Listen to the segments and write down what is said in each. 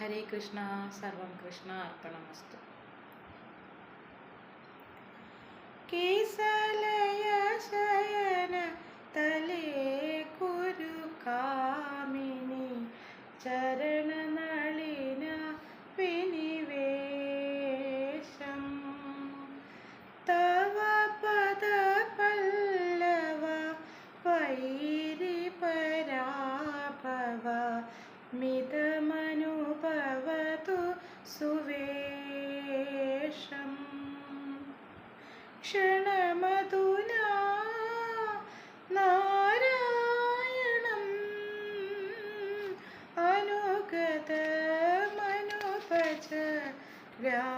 ഹരേ കൃഷ്ണ സർവം കൃഷ്ണ അർപ്പണമസ്തു. കേസലയ ശയന തലേ കുരു കാമിനി ചരണനളിന വിനിവേശം. തവ പദ പല്ലവ വൈരി മിതമനുഭവതു സുവേഷം. ക്ഷണമധുനാ നാരായണം. അനുഗതമനുഭജ രാധേ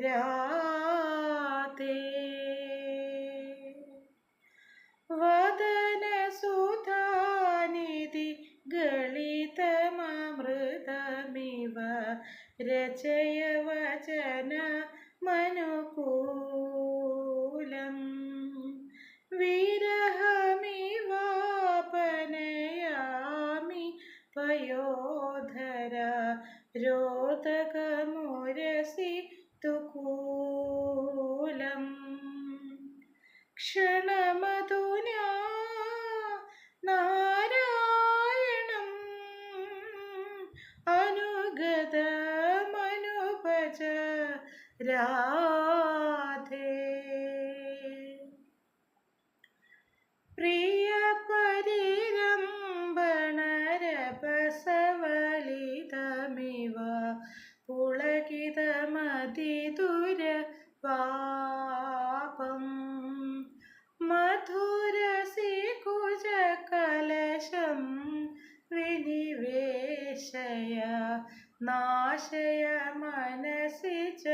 രാധേ. വദനസുധാനിധി ഗളിതമൃതമിവ രചയ വചന മനുകൂലം. വിരഹമിവാപനയാമി പയോധര രോദകമുരസി തുകൂലം ക്ഷണമതു നാരായണം. അനുഗതമനുഭജ രാധേ. പ്രിയപരിരംഭണരപസവലിതമിവ പുളകിതമതിദുര പാപം മധുരസി കുജകലശം വിനിവേശയ നാശയ മനസി ച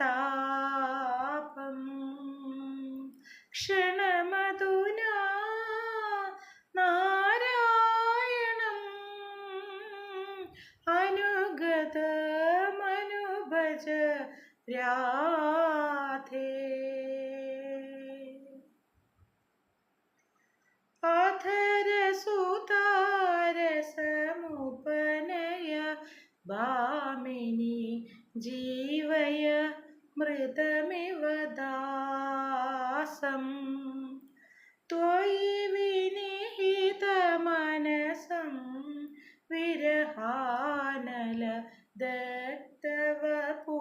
താപം. ക്ഷണമധുനാ थे अथर सुतार समुपनय बामिनी जीवय मृतमिव तोयी त्वयि विनिहितमनसं विरहा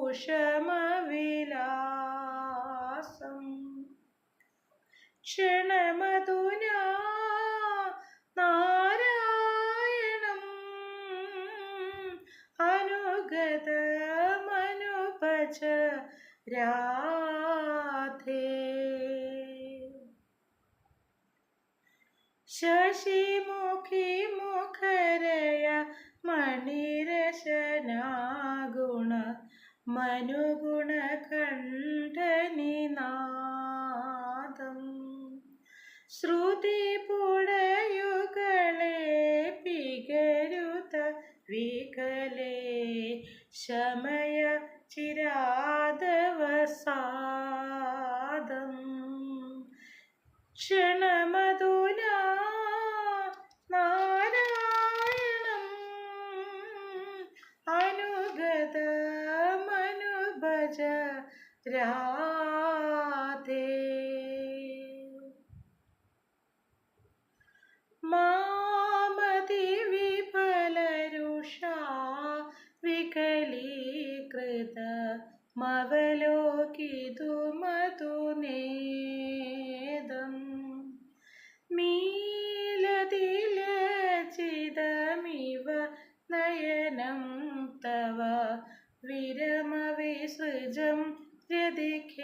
कुशमविलासं क्षणमधुना नारायणम् अनुगतमनुपच राधे। शशिमुखि मुखरया മനുഗുണ കണ്ഠനിനാദം ശ്രുതി പുടയുകളെ പികരുത വികലേ. ശമയ ചിരാദവസാദം ക്ഷണമധുനാ അനുഗതമനുഭജ രാധേ. മാമതി വിഫലരുഷാ വികലീകൃത മവലോകിതു മധുനേദം. മീലതിലചിതമിവ നയനം തവ വിരമവിസൃജം രതിഖേദം.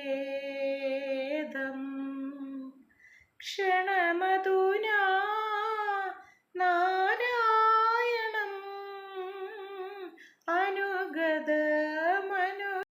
ക്ഷണമധുന